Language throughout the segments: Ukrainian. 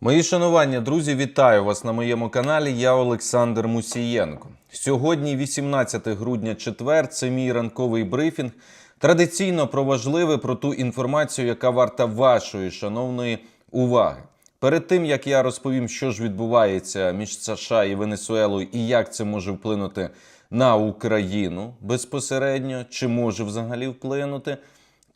Мої шанування, друзі, вітаю вас на моєму каналі. Я Олександр Мусієнко. Сьогодні, 18 грудня, четвер, це мій ранковий брифінг. Традиційно про важливе, про ту інформацію, яка варта вашої шановної уваги. Перед тим як я розповім, що ж відбувається між США і Венесуелою, і як це може вплинути на Україну безпосередньо, чи може взагалі вплинути.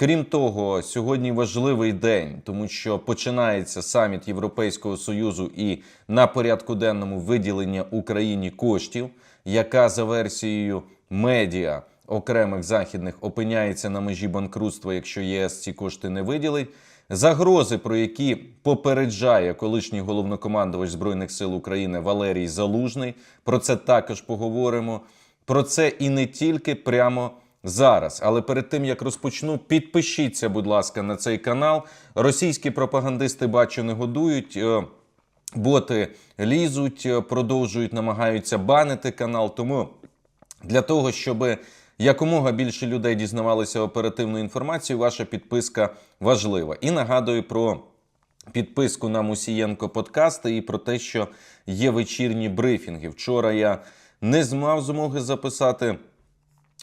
Крім того, сьогодні важливий день, тому що починається саміт Європейського союзу і на порядку денному виділення Україні коштів, яка за версією медіа окремих західних опиняється на межі банкрутства, якщо ЄС ці кошти не виділить. Загрози, про які попереджає колишній головнокомандувач збройних сил України Валерій Залужний. Про це також поговоримо. Про це і не тільки прямо зараз. Але перед тим як розпочну, підпишіться, будь ласка, на цей канал. Російські пропагандисти бачу не годують. Е, Боти лізуть, е, продовжують, намагаються банити канал. Тому для того, щоб якомога більше людей дізнавалися оперативну інформацію, ваша підписка важлива. І нагадую про підписку на Мусієнко подкасти і про те, що є вечірні брифінги. Вчора я не змав змоги записати,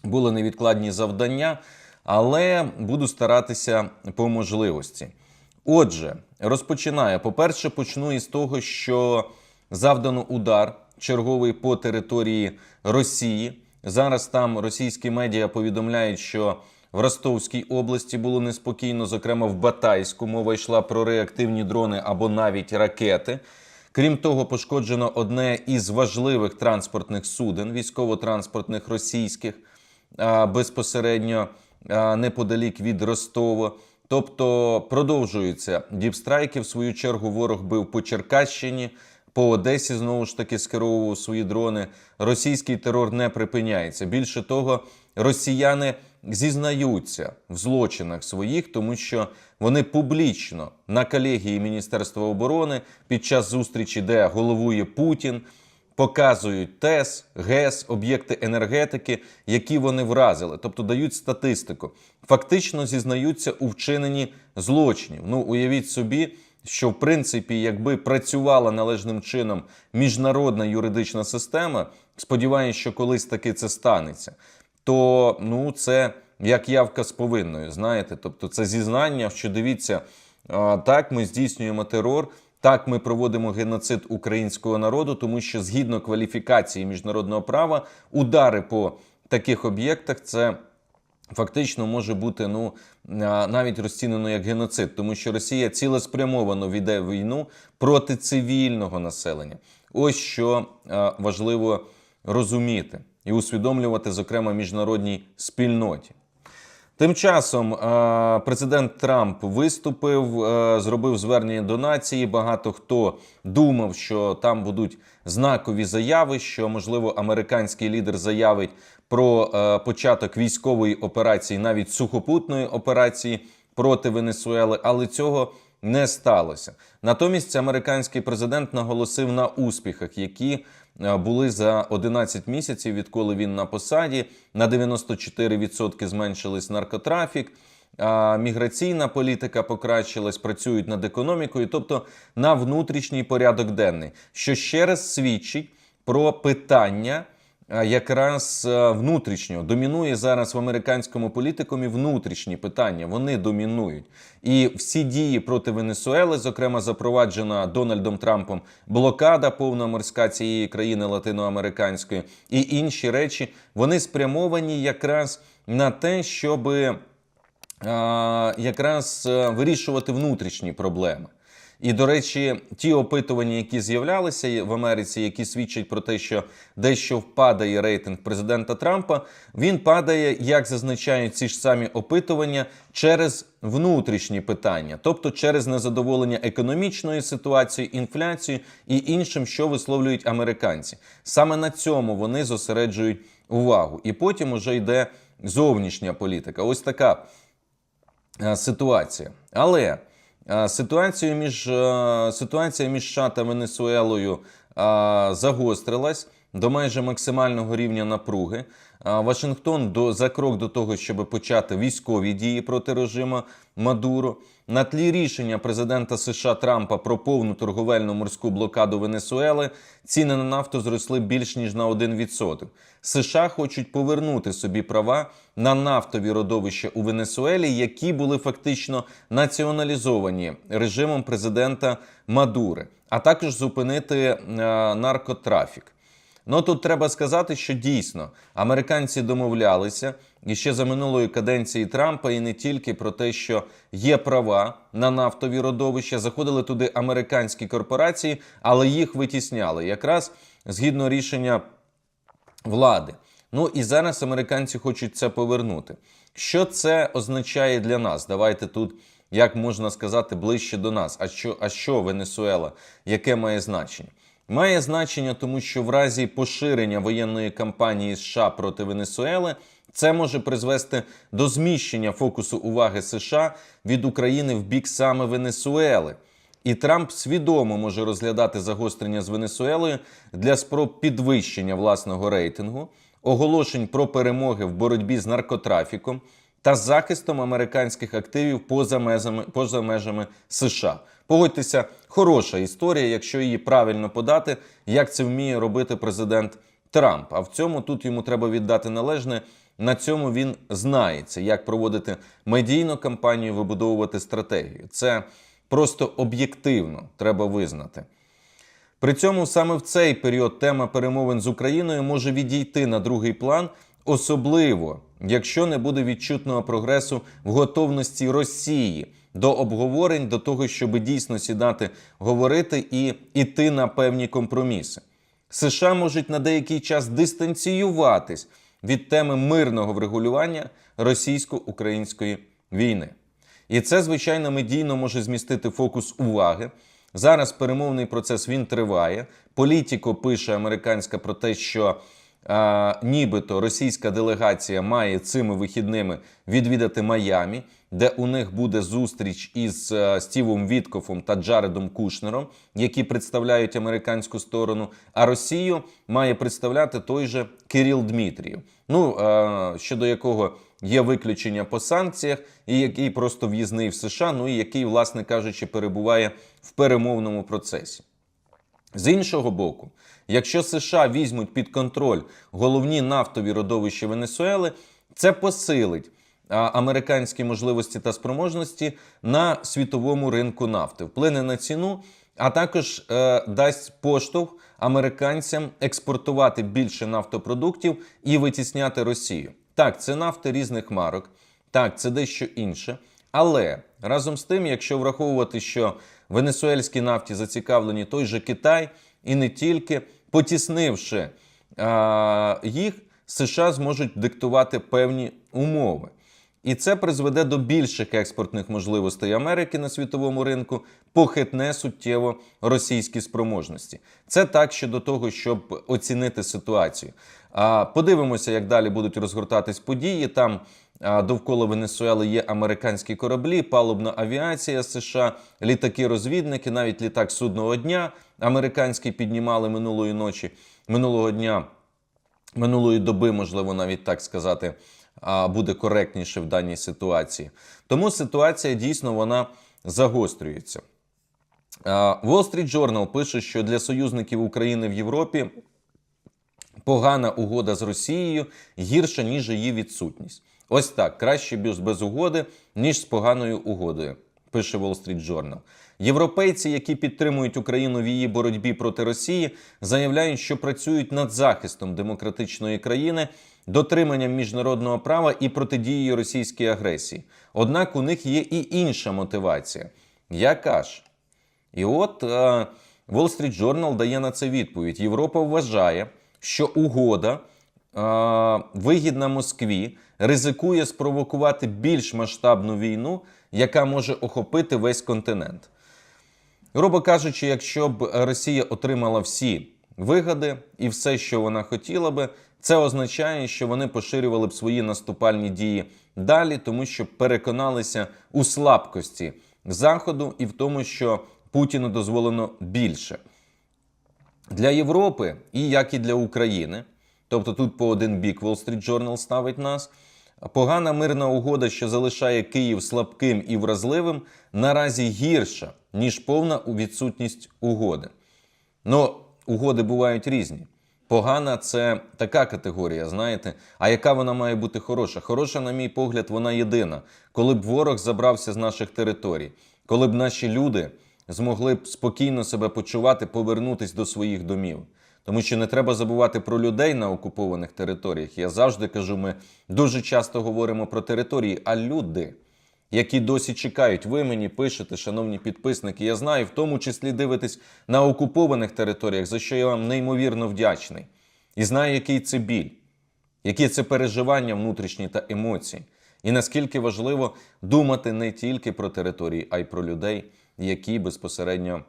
були невідкладні завдання, але буду старатися по можливості. Отже, розпочинаю. По-перше, почну із того, що завдано удар черговий по території Росії. Зараз там російські медіа повідомляють, що в Ростовській області було неспокійно, зокрема в Батайську. Мова йшла про реактивні дрони або навіть ракети. Крім того, пошкоджено одне із важливих транспортних суден, військово-транспортних російських, безпосередньо неподалік від Ростова. Тобто продовжуються діпстрайки. В свою чергу ворог бив по Черкащині, по Одесі знову ж таки скеровував свої дрони. Російський терор не припиняється. Більше того, росіяни зізнаються в злочинах своїх, тому що вони публічно на колегії Міністерства оборони під час зустрічі, де головує Путін, показують ТЕС, ГЕС, об'єкти енергетики, які вони вразили, тобто дають статистику. Фактично зізнаються у вчиненні злочинів. Ну, уявіть собі, що в принципі, якби працювала належним чином міжнародна юридична система, сподіваюся, що колись таки це станеться, то ну це як явка з повинною. Знаєте, тобто це зізнання, що дивіться, так ми здійснюємо терор. Так, ми проводимо геноцид українського народу, тому що згідно кваліфікації міжнародного права, удари по таких об'єктах це фактично може бути ну навіть розцінено як геноцид, тому що Росія цілеспрямовано веде війну проти цивільного населення. Ось що важливо розуміти і усвідомлювати, зокрема, міжнародній спільноті. Тим часом е, президент Трамп виступив, е, зробив звернення до нації. Багато хто думав, що там будуть знакові заяви, що можливо американський лідер заявить про е, початок військової операції, навіть сухопутної операції проти Венесуели, але цього не сталося. Натомість американський президент наголосив на успіхах, які були за 11 місяців, відколи він на посаді. На 94% зменшились наркотрафік. Міграційна політика покращилась, працюють над економікою, тобто на внутрішній порядок денний, що ще раз свідчить про питання якраз е, внутрішнього. Домінує зараз в американському політикумі внутрішні питання. Вони домінують. І всі дії проти Венесуели, зокрема, запроваджена Дональдом Трампом блокада повна морська цієї країни латиноамериканської, і інші речі, вони спрямовані якраз на те, щоби якраз е, вирішувати внутрішні проблеми. І, до речі, ті опитування, які з'являлися в Америці, які свідчать про те, що дещо впадає рейтинг президента Трампа, він падає, як зазначають ці ж самі опитування, через внутрішні питання, тобто через незадоволення економічною ситуацією, інфляцією і іншим, що висловлюють американці. Саме на цьому вони зосереджують увагу. І потім уже йде зовнішня політика. Ось така е, ситуація. Але ситуація між, е, ситуація між США та Венесуелою загострилась. до майже максимального рівня напруги. Вашингтон до за крок до того, щоб почати військові дії проти режиму Мадуро. На тлі рішення президента США Трампа про повну торговельну морську блокаду Венесуели ціни на нафту зросли більш ніж на 1%. США хочуть повернути собі права на нафтові родовища у Венесуелі, які були фактично націоналізовані режимом президента Мадури, а також зупинити е, наркотрафік. Ну тут треба сказати, що дійсно американці домовлялися і ще за минулої каденції Трампа, і не тільки про те, що є права на нафтові родовища. Заходили туди американські корпорації, але їх витісняли якраз згідно рішення влади. Ну і зараз американці хочуть це повернути. Що це означає для нас? Давайте тут, як можна сказати, ближче до нас. А що, а що Венесуела? Яке має значення? Має значення, тому що в разі поширення воєнної кампанії США проти Венесуели це може призвести до зміщення фокусу уваги США від України в бік саме Венесуели. І Трамп свідомо може розглядати загострення з Венесуелою для спроб підвищення власного рейтингу, оголошень про перемоги в боротьбі з наркотрафіком та захистом американських активів поза межами, поза межами США. Погодьтеся, хороша історія, якщо її правильно подати, як це вміє робити президент Трамп. А в цьому тут йому треба віддати належне. На цьому він знається, як проводити медійну кампанію, вибудовувати стратегію. Це просто об'єктивно треба визнати. При цьому саме в цей період тема перемовин з Україною може відійти на другий план, особливо якщо не буде відчутного прогресу в готовності Росії до обговорень, до того, щоб дійсно сідати, говорити і йти на певні компроміси. США можуть на деякий час дистанціюватись від теми мирного врегулювання російсько-української війни. І це, звичайно, медійно може змістити фокус уваги. Зараз перемовний процес він триває. Політіко пише американська про те, що а, нібито російська делегація має цими вихідними відвідати Майамі, де у них буде зустріч із Стівом Віткофом та Джаредом Кушнером, які представляють американську сторону. А Росію має представляти той же Кирил Дмитрієв. Ну щодо якого є виключення по санкціях, і який просто в'їзний в США, ну і який, власне кажучи, перебуває в перемовному процесі. З іншого боку, якщо США візьмуть під контроль головні нафтові родовища Венесуели, це посилить американські можливості та спроможності на світовому ринку нафти, вплине на ціну, а також е, дасть поштовх американцям експортувати більше нафтопродуктів і витісняти Росію. Так, це нафти різних марок, так, це дещо інше. Але разом з тим, якщо враховувати, що в венесуельській нафті зацікавлені той же Китай, і не тільки потіснивши а, їх, США зможуть диктувати певні умови. І це призведе до більших експортних можливостей Америки на світовому ринку, похитне суттєво російські спроможності. Це так щодо того, щоб оцінити ситуацію. А подивимося, як далі будуть розгортатись події. Там довкола Венесуели є американські кораблі, палубна авіація США, літаки-розвідники, навіть літак судного дня американський піднімали минулої ночі, минулого дня, минулої доби, можливо, навіть так сказати буде коректніше в даній ситуації. Тому ситуація дійсно вона загострюється. Wall Street Journal пише, що для союзників України в Європі погана угода з Росією гірша, ніж її відсутність. Ось так краще без угоди, ніж з поганою угодою. Пише Wall Street Journal. Європейці, які підтримують Україну в її боротьбі проти Росії, заявляють, що працюють над захистом демократичної країни, дотриманням міжнародного права і протидією російській агресії. Однак у них є і інша мотивація. Яка ж? І от е, Wall Street Journal дає на це відповідь. Європа вважає, що угода е, вигідна Москві ризикує спровокувати більш масштабну війну, яка може охопити весь континент. Грубо кажучи, якщо б Росія отримала всі вигоди і все, що вона хотіла би, це означає, що вони поширювали б свої наступальні дії далі, тому що переконалися у слабкості Заходу і в тому, що Путіну дозволено більше. Для Європи і як і для України, тобто тут по один бік Wall Street Journal ставить нас. Погана мирна угода, що залишає Київ слабким і вразливим, наразі гірша, ніж повна відсутність угоди. Ну, угоди бувають різні. Погана це така категорія, знаєте. А яка вона має бути хороша? Хороша, на мій погляд, вона єдина. Коли б ворог забрався з наших територій, коли б наші люди змогли б спокійно себе почувати, повернутись до своїх домів. Тому що не треба забувати про людей на окупованих територіях. Я завжди кажу, ми дуже часто говоримо про території, а люди, які досі чекають, ви мені пишете, шановні підписники. Я знаю, в тому числі дивитесь на окупованих територіях, за що я вам неймовірно вдячний. І знаю, який це біль, які це переживання внутрішні та емоції. І наскільки важливо думати не тільки про території, а й про людей, які безпосередньо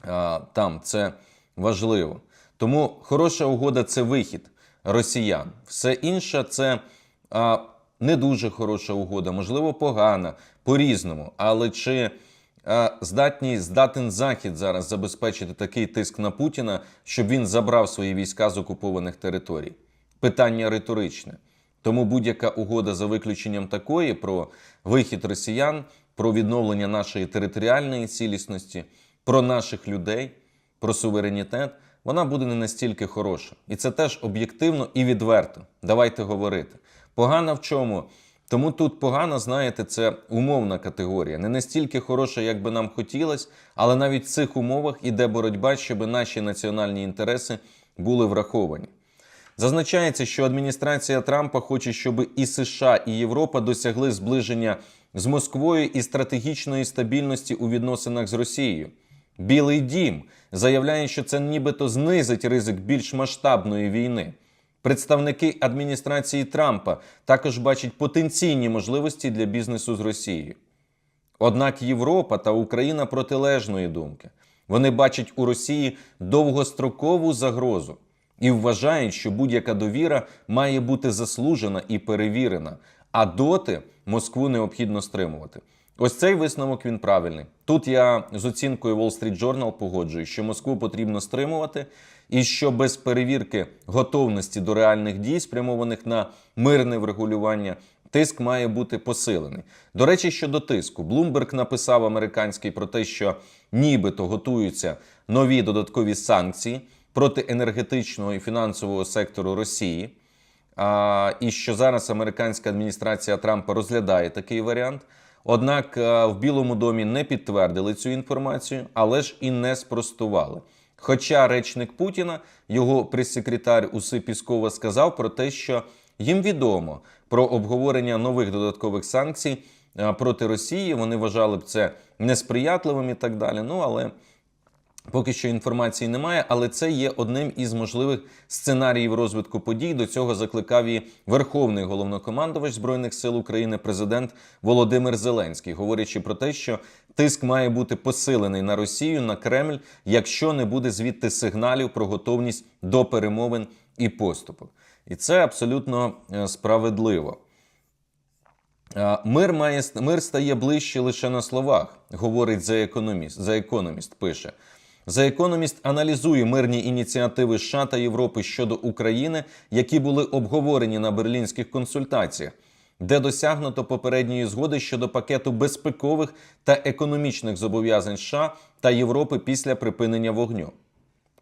а, там. Це важливо. Тому хороша угода це вихід росіян. Все інше це а, не дуже хороша угода, можливо, погана, по-різному. Але чи а, здатні, здатен Захід зараз забезпечити такий тиск на Путіна, щоб він забрав свої війська з окупованих територій? Питання риторичне. Тому будь-яка угода за виключенням такої про вихід росіян, про відновлення нашої територіальної цілісності, про наших людей, про суверенітет, вона буде не настільки хороша. І це теж об'єктивно і відверто. Давайте говорити. Погана в чому? Тому тут погано, знаєте, це умовна категорія. Не настільки хороша, як би нам хотілося, але навіть в цих умовах іде боротьба, щоб наші національні інтереси були враховані. Зазначається, що адміністрація Трампа хоче, щоб і США, і Європа досягли зближення з Москвою і стратегічної стабільності у відносинах з Росією. Білий дім заявляє, що це нібито знизить ризик більш масштабної війни. Представники адміністрації Трампа також бачать потенційні можливості для бізнесу з Росією. Однак Європа та Україна протилежної думки. Вони бачать у Росії довгострокову загрозу і вважають, що будь-яка довіра має бути заслужена і перевірена, а доти Москву необхідно стримувати. Ось цей висновок він правильний. Тут я з оцінкою Wall Street Journal погоджую, що Москву потрібно стримувати, і що без перевірки готовності до реальних дій, спрямованих на мирне врегулювання, тиск має бути посилений. До речі, щодо тиску, Блумберг написав американський про те, що нібито готуються нові додаткові санкції проти енергетичного і фінансового сектору Росії. А, і що зараз американська адміністрація Трампа розглядає такий варіант. Однак е, в Білому домі не підтвердили цю інформацію, але ж і не спростували. Хоча речник Путіна, його прес-секретар Уси Піскова, сказав про те, що їм відомо про обговорення нових додаткових санкцій проти Росії. Вони вважали б це несприятливим і так далі. Ну але Поки що інформації немає, але це є одним із можливих сценаріїв розвитку подій. До цього закликав і Верховний головнокомандувач збройних сил України, президент Володимир Зеленський, говорячи про те, що тиск має бути посилений на Росію на Кремль, якщо не буде звідти сигналів про готовність до перемовин і поступок. І це абсолютно е, справедливо. Е, Мир має мир стає ближче лише на словах, говорить за економіст. За економіст пише. За економіст аналізує мирні ініціативи США та Європи щодо України, які були обговорені на берлінських консультаціях, де досягнуто попередньої згоди щодо пакету безпекових та економічних зобов'язань США та Європи після припинення вогню.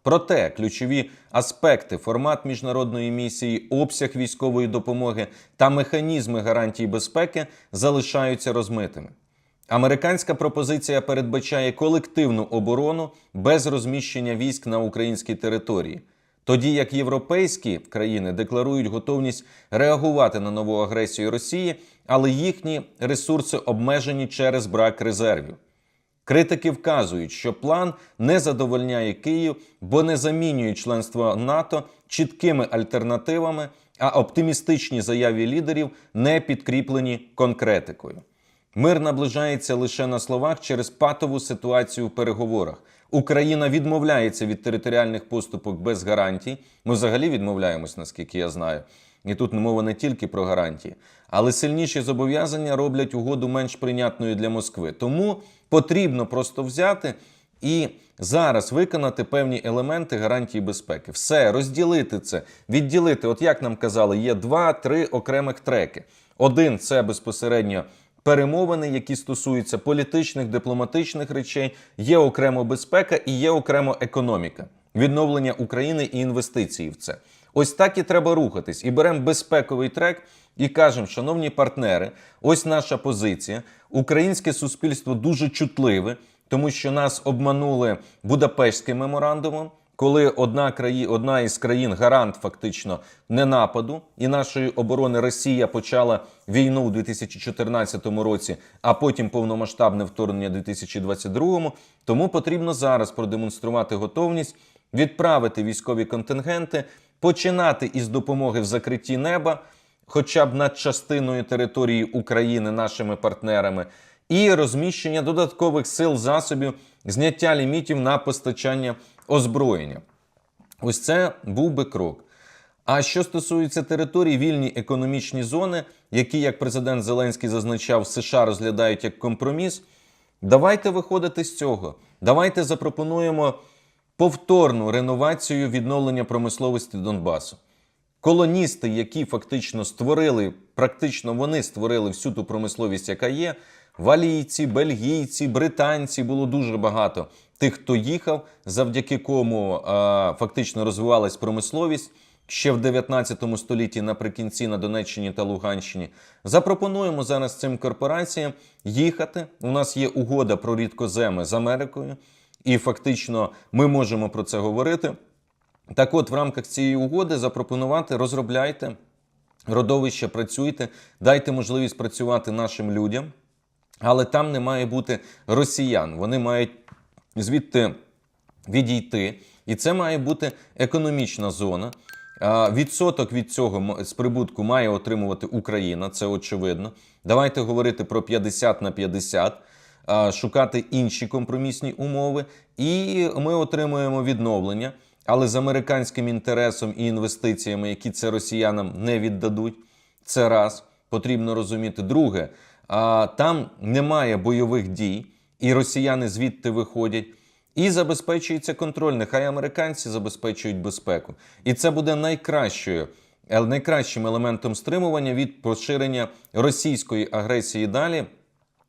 Проте ключові аспекти, формат міжнародної місії, обсяг військової допомоги та механізми гарантій безпеки залишаються розмитими. Американська пропозиція передбачає колективну оборону без розміщення військ на українській території, тоді як європейські країни декларують готовність реагувати на нову агресію Росії, але їхні ресурси обмежені через брак резервів. Критики вказують, що план не задовольняє Київ, бо не замінює членство НАТО чіткими альтернативами, а оптимістичні заяві лідерів не підкріплені конкретикою. Мир наближається лише на словах через патову ситуацію в переговорах. Україна відмовляється від територіальних поступок без гарантій. Ми взагалі відмовляємось, наскільки я знаю. І тут мова не тільки про гарантії, але сильніші зобов'язання роблять угоду менш прийнятною для Москви. Тому потрібно просто взяти і зараз виконати певні елементи гарантії безпеки. Все, розділити це, відділити. От як нам казали, є два-три окремих треки. Один це безпосередньо перемовини, які стосуються політичних, дипломатичних речей, є окремо безпека і є окремо економіка, відновлення України і інвестиції в це. Ось так і треба рухатись. І беремо безпековий трек і кажемо, шановні партнери, ось наша позиція. Українське суспільство дуже чутливе, тому що нас обманули Будапештським меморандумом. Коли одна краї, одна із країн гарант фактично не нападу, і нашої оборони Росія почала війну у 2014 році, а потім повномасштабне вторгнення у 2022, тому потрібно зараз продемонструвати готовність відправити військові контингенти, починати із допомоги в закритті неба, хоча б над частиною території України нашими партнерами, і розміщення додаткових сил засобів, зняття лімітів на постачання озброєння. Ось це був би крок. А що стосується територій, вільні економічні зони, які, як президент Зеленський зазначав, США розглядають як компроміс, давайте виходити з цього. Давайте запропонуємо повторну реновацію відновлення промисловості Донбасу. Колоністи, які фактично створили, практично вони створили всю ту промисловість, яка є. Валійці, бельгійці, британці було дуже багато тих, хто їхав, завдяки кому а, фактично розвивалась промисловість ще в 19 столітті наприкінці на Донеччині та Луганщині. Запропонуємо зараз цим корпораціям їхати. У нас є угода про рідкоземи з Америкою, і фактично ми можемо про це говорити. Так от, в рамках цієї угоди запропонувати розробляйте родовище, працюйте, дайте можливість працювати нашим людям, але там не має бути росіян. Вони мають звідти відійти, і це має бути економічна зона. Відсоток від цього з прибутку має отримувати Україна, це очевидно. Давайте говорити про 50 на 50, шукати інші компромісні умови, і ми отримуємо відновлення, але з американським інтересом і інвестиціями, які це росіянам не віддадуть. Це раз потрібно розуміти. Друге, там немає бойових дій, і росіяни звідти виходять. І забезпечується контроль. Нехай американці забезпечують безпеку. І це буде найкращою, е, найкращим елементом стримування від поширення російської агресії далі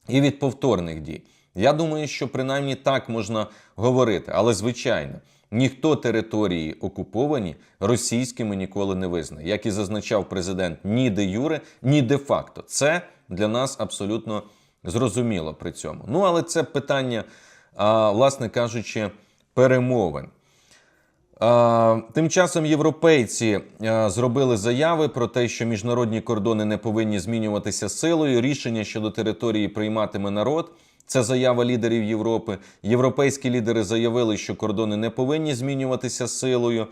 і від повторних дій. Я думаю, що принаймні так можна говорити, але звичайно. Ніхто території окуповані російськими ніколи не визнає, як і зазначав президент ні де юре, ні де факто. Це для нас абсолютно зрозуміло при цьому. Ну але це питання, власне кажучи, перемовин. Тим часом європейці зробили заяви про те, що міжнародні кордони не повинні змінюватися силою. Рішення щодо території прийматиме народ. Це заява лідерів Європи. Європейські лідери заявили, що кордони не повинні змінюватися силою.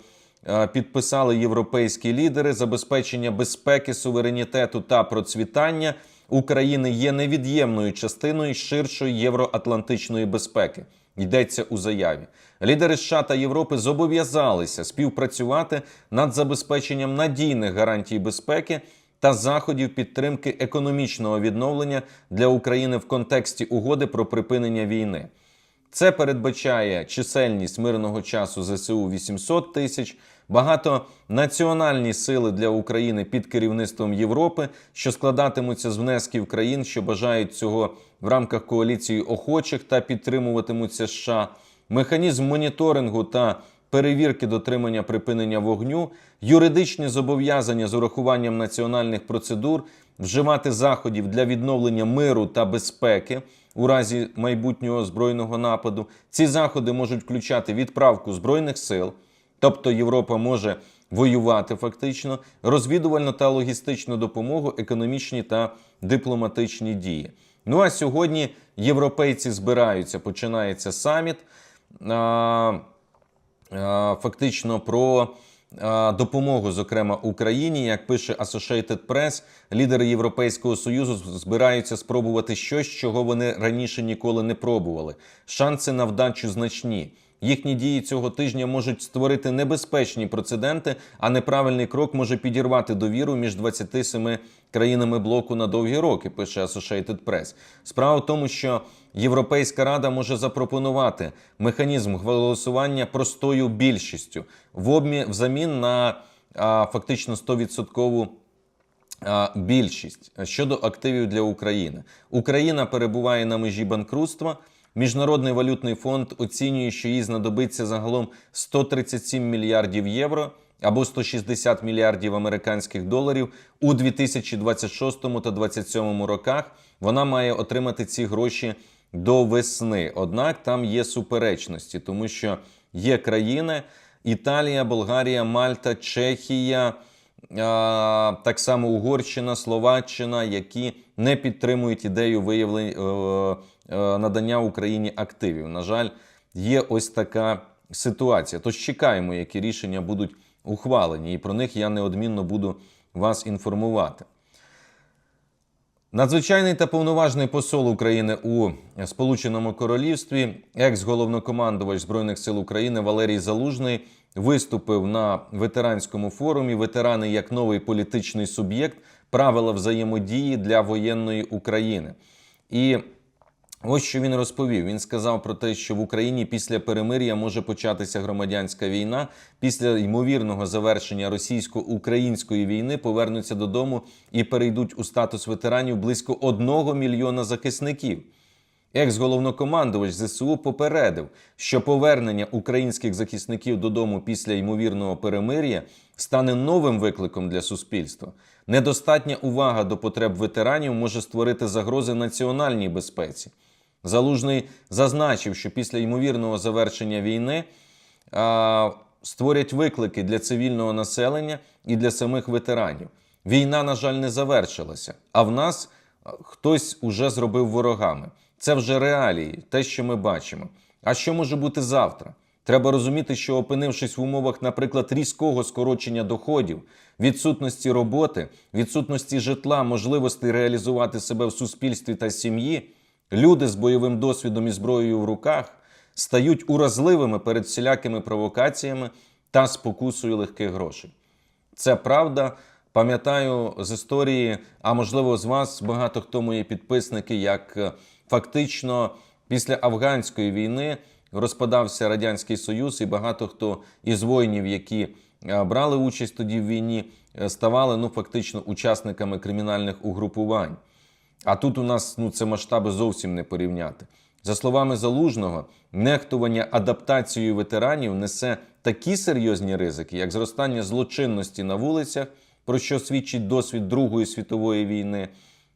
Підписали європейські лідери забезпечення безпеки, суверенітету та процвітання України є невід'ємною частиною ширшої євроатлантичної безпеки. Йдеться у заяві. Лідери США та Європи зобов'язалися співпрацювати над забезпеченням надійних гарантій безпеки та заходів підтримки економічного відновлення для України в контексті угоди про припинення війни. Це передбачає чисельність мирного часу ЗСУ 800 тисяч, багатонаціональні сили для України під керівництвом Європи, що складатимуться з внесків країн, що бажають цього в рамках коаліції охочих та підтримуватимуться США, механізм моніторингу та перевірки дотримання припинення вогню, юридичні зобов'язання з урахуванням національних процедур, вживати заходів для відновлення миру та безпеки у разі майбутнього збройного нападу. Ці заходи можуть включати відправку збройних сил, тобто Європа може воювати фактично, розвідувальну та логістичну допомогу, економічні та дипломатичні дії. Ну а сьогодні європейці збираються, починається саміт. А, а, Фактично про а, допомогу, зокрема Україні, як пише Associated Press, лідери Європейського союзу збираються спробувати щось, чого вони раніше ніколи не пробували. Шанси на вдачу значні. Їхні дії цього тижня можуть створити небезпечні прецеденти, а неправильний крок може підірвати довіру між 27 країнами блоку на довгі роки. Пише Associated Press. Справа в тому, що Європейська рада може запропонувати механізм голосування простою більшістю в обмі взамін на а, фактично 100% більшість щодо активів для України. Україна перебуває на межі банкрутства. Міжнародний валютний фонд оцінює, що їй знадобиться загалом 137 мільярдів євро або 160 мільярдів американських доларів у 2026 та 2027 роках. Вона має отримати ці гроші до весни. Однак там є суперечності, тому що є країни Італія, Болгарія, Мальта, Чехія. Так само Угорщина, Словаччина, які не підтримують ідею виявлення е, е, надання Україні активів. На жаль, є ось така ситуація. Тож чекаємо, які рішення будуть ухвалені, і про них я неодмінно буду вас інформувати. Надзвичайний та повноважний посол України у Сполученому Королівстві, екс-головнокомандувач Збройних сил України Валерій Залужний виступив на ветеранському форумі Ветерани як новий політичний суб'єкт, правила взаємодії для воєнної України. І Ось що він розповів. Він сказав про те, що в Україні після перемир'я може початися громадянська війна. Після ймовірного завершення російсько-української війни повернуться додому і перейдуть у статус ветеранів близько одного мільйона захисників. Екс-головнокомандувач ЗСУ попередив, що повернення українських захисників додому після ймовірного перемир'я стане новим викликом для суспільства. Недостатня увага до потреб ветеранів може створити загрози національній безпеці. Залужний зазначив, що після ймовірного завершення війни а, створять виклики для цивільного населення і для самих ветеранів. Війна, на жаль, не завершилася, а в нас хтось уже зробив ворогами. Це вже реалії, те, що ми бачимо. А що може бути завтра? Треба розуміти, що опинившись в умовах, наприклад, різкого скорочення доходів, відсутності роботи, відсутності житла, можливості реалізувати себе в суспільстві та сім'ї, люди з бойовим досвідом і зброєю в руках стають уразливими перед всілякими провокаціями та спокусою легких грошей. Це правда. Пам'ятаю з історії, а можливо, з вас багато хто мої підписники, як е, фактично після афганської війни розпадався радянський союз, і багато хто із воїнів, які е, брали участь тоді в війні, е, ставали ну фактично учасниками кримінальних угрупувань. А тут у нас ну це масштаби зовсім не порівняти. За словами залужного, нехтування адаптацією ветеранів несе такі серйозні ризики, як зростання злочинності на вулицях, про що свідчить досвід Другої світової війни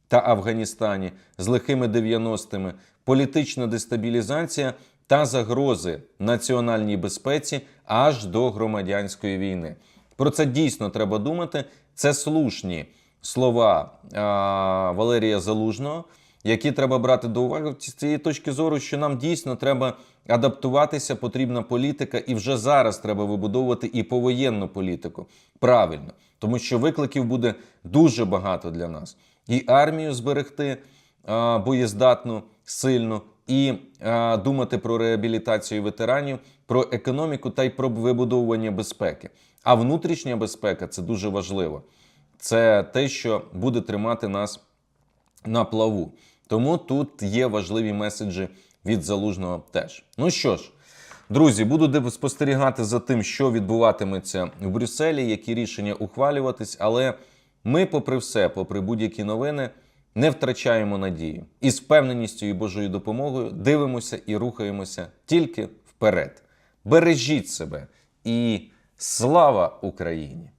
та Афганістані з лихими 90-ми, політична дестабілізація та загрози національній безпеці аж до громадянської війни. Про це дійсно треба думати. Це слушні слова а, Валерія Залужного, які треба брати до уваги з цієї точки зору, що нам дійсно треба адаптуватися, потрібна політика, і вже зараз треба вибудовувати і повоєнну політику. Правильно, тому що викликів буде дуже багато для нас. І армію зберегти а, боєздатну, сильну, і а, думати про реабілітацію ветеранів, про економіку та й про вибудовування безпеки. А внутрішня безпека це дуже важливо. Це те, що буде тримати нас на плаву. Тому тут є важливі меседжі від залужного теж. Ну що ж, друзі, буду спостерігати за тим, що відбуватиметься в Брюсселі, які рішення ухвалюватись, але ми, попри все, попри будь-які новини, не втрачаємо надію і з впевненістю і Божою допомогою дивимося і рухаємося тільки вперед. Бережіть себе і слава Україні!